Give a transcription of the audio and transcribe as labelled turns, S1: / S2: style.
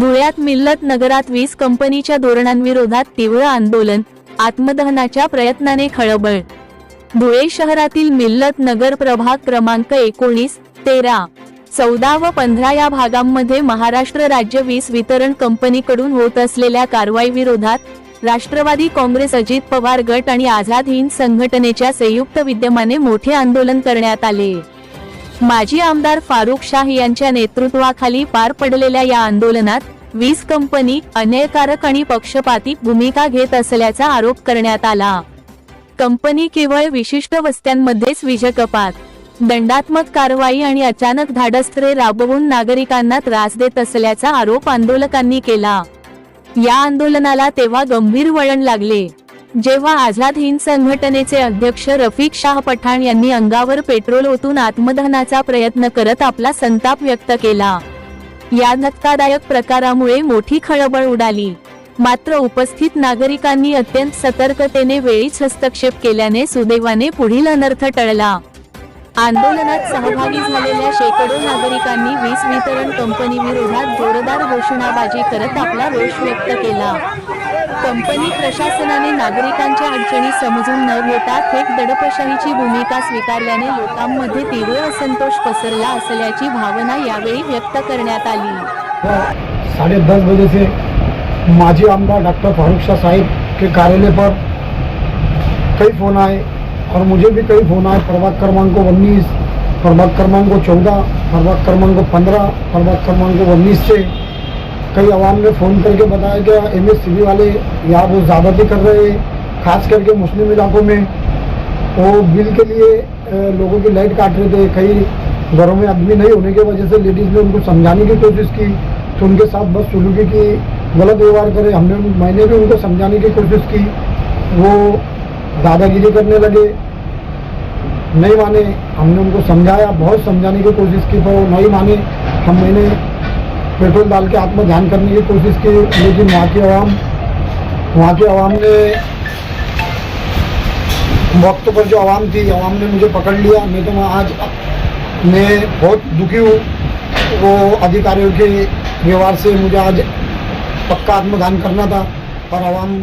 S1: धुळ्यात मिल्लत नगरात वीज कंपनीच्या धोरणांविरोधात तीव्र आंदोलन आत्मदहनाच्या प्रयत्नाने खळबळ. धुळे शहरातील मिल्लत नगर प्रभाग क्रमांक एकोणीस तेरा चौदा व पंधरा या भागांमध्ये महाराष्ट्र राज्य वीज वितरण कंपनीकडून होत असलेल्या कारवाई विरोधात राष्ट्रवादी काँग्रेस अजित पवार गट आणि आझाद हिंद संघटनेच्या संयुक्त विद्यमाने मोठे आंदोलन करण्यात आले. माजी आमदार फारुख शाह यांच्या नेतृत्वाखाली पार पडलेल्या या आंदोलनात वीज कंपनी अन्यायकारक आणि पक्षपाती भूमिका घेत असल्याचा आरोप करण्यात आला. कंपनी केवळ विशिष्ट वस्त्यांमध्येच वीज कपात. दंडात्मक कारवाई आणि अचानक धाडस्त्रे राबवून नागरिकांना त्रास देत असल्याचा आरोप आंदोलकांनी केला. या आंदोलनाला तेव्हा गंभीर वळण लागले. जेव्हा आझाद हिंद संघटनेचे अध्यक्ष रफिक शाह पठाण यांनी अंगावर पेट्रोल ओतून आत्मदहनाचा प्रयत्न करत आपला संताप व्यक्त केला. या धक्कादायक प्रकारामुळे मोठी खळबळ उडाली. मात्र उपस्थित नागरिकांनी अत्यंत सतर्कतेने वेळीच हस्तक्षेप केल्याने सुदैवाने पुढील अनर्थ टळला. आंदोलनात सहभागी झालेल्या शेकडो नागरिकांनी वीज वितरण कंपनी विरोधात जोरदार घोषणाबाजी करत आपला रोष व्यक्त केला. कंपनी प्रशासनाने नागरिकांच्या अडचणी समजून न घेता थेट दडपशाहीची भूमिका स्वीकारल्याने लोकांमध्ये तीव्र असंतोष पसरला असल्याची भावना यावेळी व्यक्त करण्यात आली.
S2: साढ़े दस बजे से माजी आमदार डॉक्टर फारूक शाह साहिब के कार्यालय पर कई फ़ोन आए और मुझे भी कई फ़ोन आए। प्रभाग क्रमांक उन्नीस प्रभाग क्रमांक चौदह प्रभाग क्रमांक पंद्रह प्रभाग क्रमांक उन्नीस से कई आवाम ने फ़ोन करके बताया कि एम एस वाले यहाँ वो ज़्यादती कर रहे हैं, खास करके मुस्लिम इलाकों में। वो बिल के लिए लोगों की लाइट काट रहे थे। कई घरों में आदमी नहीं होने की वजह से लेडीज़ ने उनको समझाने की कोशिश की तो उनके साथ बस सुलूकी की गलत व्यवहार करे। हमने, मैंने भी उनको समझाने की कोशिश की। वो दादागिरी करने लगे, नहीं माने। हमने उनको समझाया, बहुत समझाने की कोशिश की, पर वो नहीं माने। हम, मैंने पेट्रोल डाल के आत्मध्यान करने की कोशिश की। लेकिन वहाँ की आवाम, वहाँ की आवाम ने वक्त पर जो आवाम थी, आवाम ने मुझे पकड़ लिया। मैं तो वहाँ आज, मैं बहुत दुखी हूँ। वो अधिकारियों के व्यवहार से मुझे आज पक्का आत्मदान करना था। पर आवाम